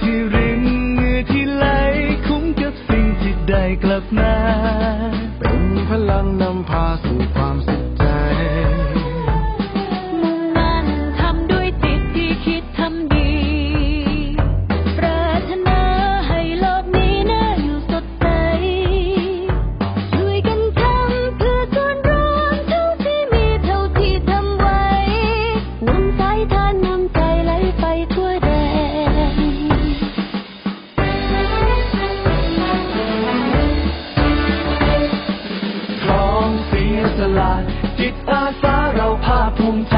ที่รินเหงื่อที่ไหลคุ้มกับสิ่งที่ได้กลับมา เป็นพลังนำพาสู่ความ อมเสียสละจิตอาสาเราภาคภูมิใจ